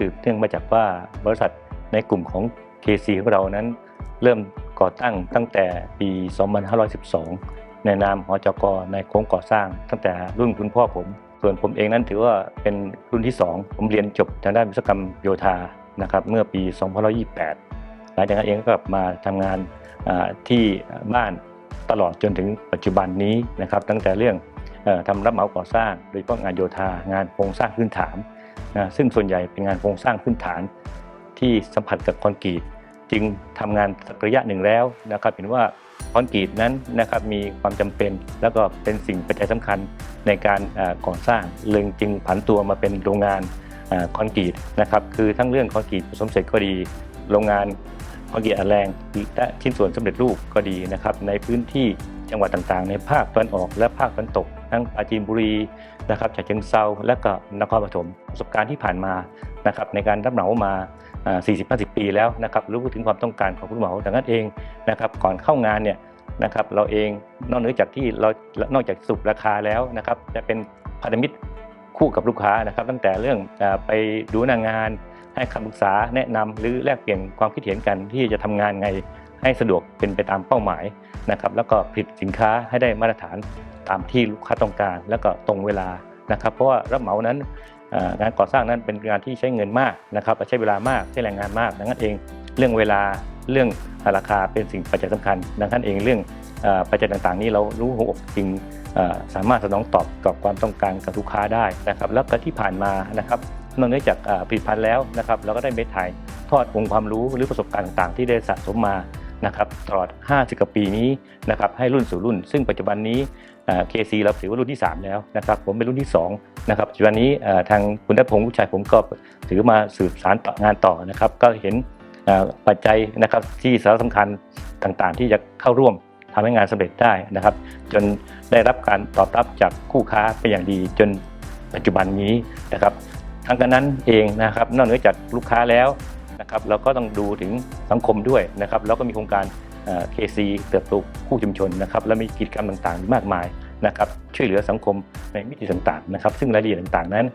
สืบเนื่องมาจากว่าบริษัทในกลุ่มของ KC ของเรานั้น เริ่มก่อตั้งตั้งแต่ปี 2512 ในนามหอจกในโครงก่อสร้าง ตั้งแต่รุ่นคุณพ่อผม ส่วนผมเองนั้นถือว่าเป็นรุ่นที่ 2 ผมเรียนจบทางด้านวิศวกรรมโยธานะครับเมื่อปี 2528 หลังจากนั้นเองก็กลับมาทำงานที่บ้านตลอดจนถึงปัจจุบันนี้นะครับตั้งแต่เรื่องอ่อทำรับเหมาก่อสร้างโดยเฉพาะงานโยธางานโครงสร้างพื้นฐาน นะซึ่งส่วนใหญ่เป็นงานโครงสร้างพื้นฐานที่สัมผัสกับคอนกรีตจึงทำงานสักระยะหนึ่งแล้วนะครับเห็นว่าคอนกรีตนั้นนะครับมีความจำเป็น แล้วก็เป็นสิ่งปัจจัยสำคัญในการก่อสร้างเลยจึงผันตัวมาเป็นโรงงานคอนกรีตนะครับคือทั้งเรื่องคอนกรีตผสมเสร็จก็ดี โรงงานคอนกรีตอัดแรงและชิ้นส่วนสำเร็จรูปก็ดีนะครับในพื้นที่ จังหวัดต่างๆ ในภาคตะวันออกและภาคตะวันตก ทั้งปราจีนบุรีนะครับฉะเชิงเซาและก็นครปฐมประสบการณ์ที่ผ่านมานะครับในการรับเหมามาอ่า40-50 ปีแล้วนะครับรู้ถึงความต้องการของผู้รับเหมาดังนั้นเองนะครับก่อนเข้างานเนี่ยนะครับเราเองนอกเหนือจากที่เรานอกจากสุปราคาแล้วนะครับจะเป็นพันธมิตรคู่กับลูกค้านะครับ ตั้งแต่เรื่องอาไปดูหน้างานให้คำปรึกษาแนะนำหรือแลกเปลี่ยนความคิดเห็นกันที่จะทำงานไง ให้สะดวกเป็นไปตามเป้าหมายนะครับแล้วก็ผลิตสินค้าให้ได้มาตรฐานตามที่ลูกค้าต้องการ แล้วก็ตรงเวลานะครับเพราะว่ารับเหมานั้นงานก่อสร้างนั้นเป็นงานที่ใช้เงินมากนะครับใช้เวลามากใช้แรงงานมากดังนั้นเองเรื่องเวลาเรื่องราคาเป็นสิ่งปัจจัยสำคัญ ดังนั้นเองเรื่องอปัจจัยต่างๆ นี้เรารู้หัวอกจริงสามารถสนองตอบกับความต้องการกับลูกค้าได้นะครับแล้วก็ที่ผ่านมานะครับนอกจากผลิตภัณฑ์แล้วนะครับเราก็ได้ไปถ่ายทอดองค์ความรู้หรือประสบการณ์ต่างๆ ที่ได้สะสมมา นะครับตลอด 50กว่าปีนี้นะครับให้รุ่นสู่รุ่น ซึ่งปัจจุบันนี้เคซีเราถือว่ารุ่นที่ 3 แล้วนะครับผมเป็นรุ่นที่2นะครับปัจจุบันนี้ทางคุณทัพพงศ์ลูกชายผมก็ถือมาสืบสารต่องานต่อนะครับก็เห็นปัจจัยนะครับที่สาระสำคัญต่างๆ ที่จะเข้าร่วมทำให้งานสำเร็จได้นะครับ จนได้รับการตอบรับจากคู่ค้าเป็นอย่างดีจนปัจจุบันนี้นะครับ ทั้งกันนั้นเองนะครับนอกเหนือจากลูกค้าแล้ว นะครับเราก็ต้องดูถึงสังคมด้วยนะครับแล้วก็มีโครงการเคซีเติบโตคู่ชุมชนนะครับและมีกิจกรรมต่างๆ มากมายนะครับช่วยเหลือสังคมในมิติต่างๆนะครับ ซึ่งรายละเอียดต่างๆนั้น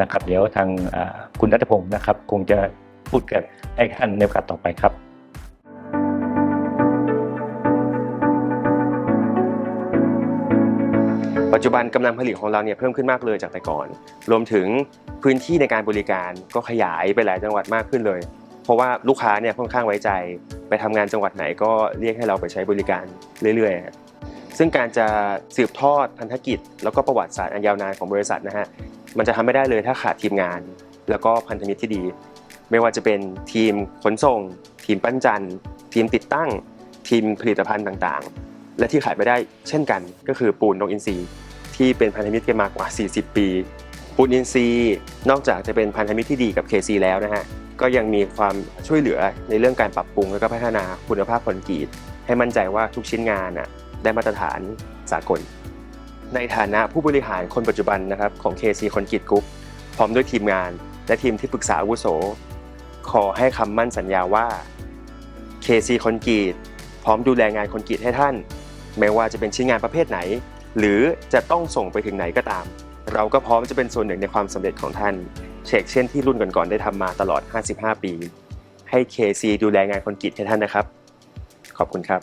นะครับเดี๋ยวทางคุณรัตพงศ์นะครับ คงจะพูดกับให้ท่านในโอกาสต่อไปครับปัจจุบันกำลังผลิตของเราเนี่ยเพิ่มขึ้นมากเลยจากแต่ก่อน รวมถึงพื้นที่ในการบริการก็ขยายไปหลายจังหวัดมากขึ้นเลย ราะว่าลูกค้าเนี่ยค่อนข้างไว้ใจ ไปทำงานจังหวัดไหนก็เรียกให้เราไปใช้บริการเรื่อยๆ ซึ่งการจะสืบทอดพันธกิจ แล้วก็ประวัติศาสตร์อันยาวนานของบริษัทนะฮะมันจะทำไม่ได้เลยถ้าขาดทีมงาน แล้วก็พันธมิตรที่ดี ไม่ว่าจะเป็นทีมขนส่ง ทีมปั้นจันทร์ทีมติดตั้ง ทีมผลิตภัณฑ์ต่างๆ และที่ขาดไม่ได้เช่นกันก็คือปูนนกอินทรีที่เป็นพันธมิตรกันมากว่า 40 ปีปูนอินทรีนอกจากจะเป็นพันธมิตรที่ดีกับ KC แล้วนะฮะ ก็ยังมีความช่วยเหลือในเรื่องการปรับปรุงและก็พัฒนาคุณภาพคอนกรีต ให้มั่นใจว่าทุกชิ้นงานน่ะได้มาตรฐานสากล ในฐานะผู้บริหารคนปัจจุบันนะครับของ KC คอนกรีตกรุ๊ปพร้อมด้วยทีมงาน และทีมที่ปรึกษาอาวุโส ขอให้คำมั่นสัญญาว่า KC คอนกรีตพร้อมดูแลงานคอนกรีตให้ท่าน ไม่ว่าจะเป็นชิ้นงานประเภทไหน หรือจะต้องส่งไปถึงไหนก็ตาม เราก็พร้อมจะเป็นส่วนหนึ่งในความสำเร็จของท่าน เชกเช่นที่รุ่นก่อนๆได้ทำมาตลอด 55 ปี ให้ KC ดูแลงานคอนกรีตให้ท่านนะครับ ขอบคุณครับ